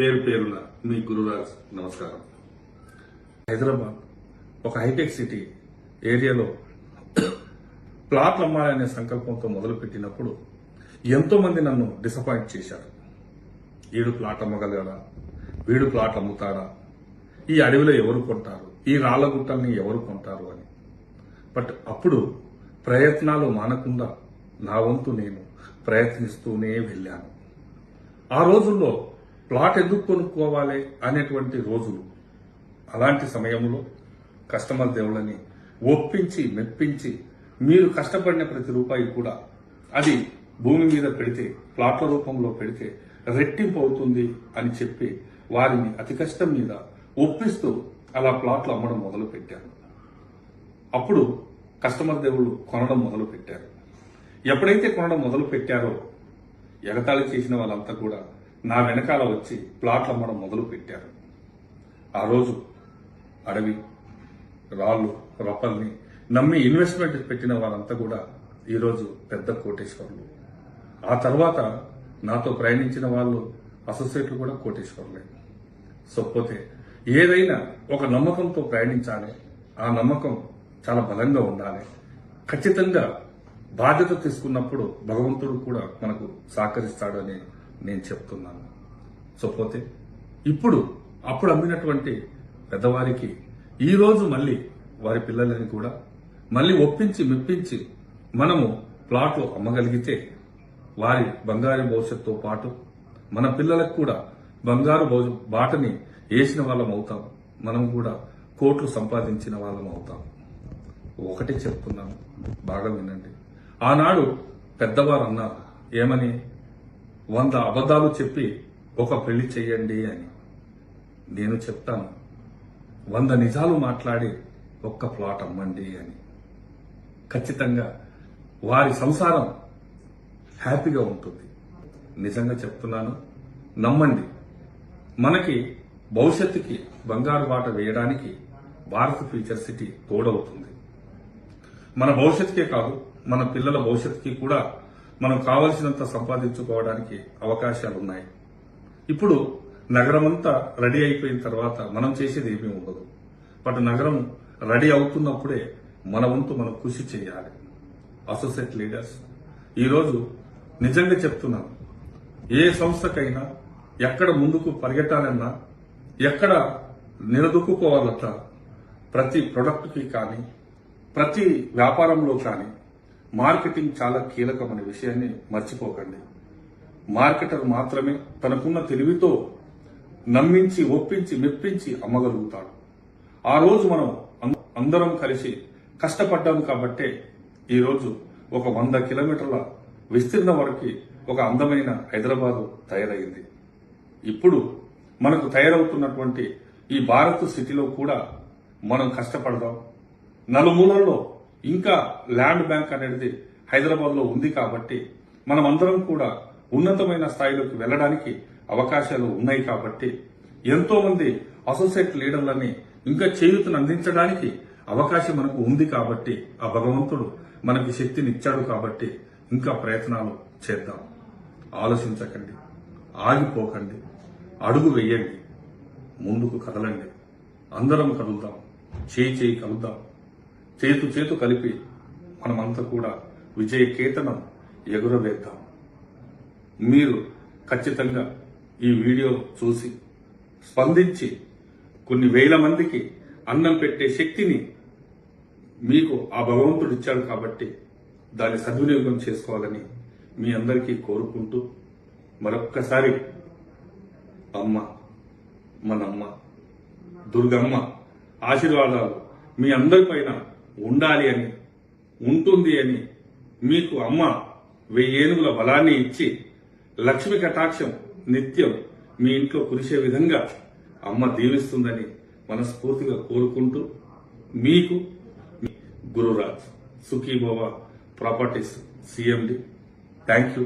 పేరు పేరున మీ గురురాజ్ నమస్కారం. హైదరాబాద్ ఒక హైటెక్ సిటీ ఏరియాలో ప్లాట్లు అమ్మాలనే సంకల్పంతో మొదలుపెట్టినప్పుడు ఎంతో మంది నన్ను డిసప్పాయింట్ చేశారు. వీడు ప్లాట్ అమ్మగలరా వీడు ప్లాట్ అమ్ముతారా ఈ అడవిలో ఎవరు కొంటారు? ఈ రాళ్ళ గుట్టల్ని ఎవరు కొంటారు అని. బట్ అప్పుడు ప్రయత్నాలు మానకుండా నా వంతు నేను ప్రయత్నిస్తూనే వెళ్ళాను. ఆ రోజుల్లో ప్లాట్ ఎందుకు కొనుక్కోవాలి అనేటువంటి రోజులు అలాంటి సమయంలో కస్టమర్ దేవుళ్ళని ఒప్పించి మెప్పించి మీరు కష్టపడిన ప్రతి రూపాయి కూడా అది భూమి మీద పెడితే ప్లాట్ల రూపంలో పెడితే రెట్టింపు అవుతుంది అని చెప్పి వారిని అతి కష్టం మీద ఒప్పిస్తూ అలా ప్లాట్లు అమ్మడం మొదలు పెట్టారు అప్పుడు కస్టమర్ దేవుళ్ళు కొనడం మొదలు పెట్టారు ఎప్పుడైతే కొనడం మొదలు పెట్టారో ఎగతాళి చేసిన వాళ్ళంతా కూడా నా వెనకాల వచ్చి ప్లాట్లు అమ్మడం మొదలు పెట్టారు ఆ రోజు అడవి రాళ్ళు రప్పల్ని నమ్మి ఇన్వెస్ట్మెంట్ పెట్టిన వాళ్ళంతా కూడా ఈరోజు పెద్ద కోటేశ్వరులు. ఆ తర్వాత నాతో ప్రయాణించిన వాళ్ళు అసోసియేట్లు కూడా కోటేశ్వరులే. సో ఏదైనా ఒక నమ్మకంతో ప్రయాణించాలి. ఆ నమ్మకం చాలా బలంగా ఉండాలి. ఖచ్చితంగా బాధ్యత తీసుకున్నప్పుడు భగవంతుడు కూడా మనకు సహకరిస్తాడని నేను చెప్తున్నాను. సో పోతే ఇప్పుడు అప్పుడు అమ్మినటువంటి పెద్దవారికి ఈరోజు మళ్ళీ వారి పిల్లలని కూడా మళ్ళీ ఒప్పించి మెప్పించి మనము ప్లాట్లు అమ్మగలిగితే వారి బంగారు భవిష్యత్తుతో పాటు మన పిల్లలకు కూడా బంగారు బాటని వేసిన వాళ్ళం అవుతాం. మనం కూడా కోట్లు సంపాదించిన వాళ్ళం అవుతాం. ఒకటే చెప్తున్నాను. బాగా వినండి. ఆనాడు పెద్దవారు అన్నారు ఏమని? వంద అబద్ధాలు చెప్పి ఒక పెళ్ళి చెయ్యండి అని. నేను చెప్తాను. వంద నిజాలు మాట్లాడి ఒక్క ప్లాట్ అమ్మండి అని. ఖచ్చితంగా వారి సంసారం హ్యాపీగా ఉంటుంది. నిజంగా చెప్తున్నాను నమ్మండి. మనకి భవిష్యత్తుకి బంగారు బాట వేయడానికి భారత్ ఫ్యూచర్ సిటీ తోడవుతుంది. మన భవిష్యత్తుకే కాదు మన పిల్లల భవిష్యత్తుకి కూడా మనం కావలసినంత సంపాదించుకోవడానికి అవకాశాలు ఉన్నాయి ఇప్పుడు నగరం అంతా రెడీ అయిపోయిన తర్వాత మనం చేసేది ఏమీ ఉండదు. బట్ నగరం రెడీ అవుతున్నప్పుడే మన వంతు మనం కృషి చేయాలి. అసోసియేట్ లీడర్స్ ఈరోజు నిజంగా చెప్తున్నాను. ఏ సంస్థకైనా ఎక్కడ ముందుకు పరిగెట్టాలన్నా ఎక్కడ నిలదొక్కుకోవాలన్నా ప్రతి ప్రొడక్ట్కి కానీ ప్రతి వ్యాపారంలో కానీ మార్కెటింగ్ చాలా కీలకమనే విషయాన్ని మర్చిపోకండి. మార్కెటర్ మాత్రమే తనకున్న తెలివితో నమ్మించి ఒప్పించి మెప్పించి అమ్మగలుగుతాడు. ఆ రోజు మనం అం- అందరం కలిసి కష్టపడ్డాం కాబట్టే ఈరోజు ఒక వంద కిలోమీటర్ల విస్తీర్ణ వరకు ఒక అందమైన హైదరాబాదు తయారైంది. ఇప్పుడు మనకు తయారవుతున్నటువంటి ఈ భారత్ సిటీలో కూడా మనం కష్టపడదాం. నలుమూలల్లో ఇంకా ల్యాండ్ బ్యాంక్ అనేది హైదరాబాద్లో ఉంది కాబట్టి మనం అందరం కూడా ఉన్నతమైన స్థాయిలోకి వెళ్ళడానికి అవకాశాలు ఉన్నాయి కాబట్టి ఎంతోమంది అసోసియేట్ లీడర్లని ఇంకా చేయూతను అందించడానికి అవకాశం మనకు ఉంది కాబట్టి ఆ భగవంతుడు మనకి శక్తిని ఇచ్చాడు కాబట్టి ఇంకా ప్రయత్నాలు చేద్దాం. ఆలోచించకండి. ఆగిపోకండి. అడుగు వేయండి. ముందుకు కదలండి. అందరం కదులుదాం. చేయి చేయి కలుద్దాం. చేతు చేతు కలిపి మనమంతా కూడా విజయ కేతనం ఎగురవేద్దాం. మీరు ఖచ్చితంగా ఈ వీడియో చూసి స్పందించి కొన్ని వేల మందికి అన్నం పెట్టే శక్తిని మీకు ఆ భగవంతుడు ఇచ్చాడు కాబట్టి దాన్ని సద్వినియోగం చేసుకోవాలని మీ అందరికీ కోరుకుంటూ మరొక్కసారి అమ్మ మనమ్మ దుర్గమ్మ ఆశీర్వాదాలు మీ అందరిపైన ఉండాలి అని ఉంటుంది అని మీకు అమ్మ వెయ్యేనుగుల బలాన్ని ఇచ్చి లక్ష్మి కటాక్షం నిత్యం మీ ఇంట్లో కురిసే విధంగా అమ్మ దీవిస్తుందని మనస్ఫూర్తిగా కోరుకుంటూ మీకు Gururaj Sukhibhava properties CMD. Thank you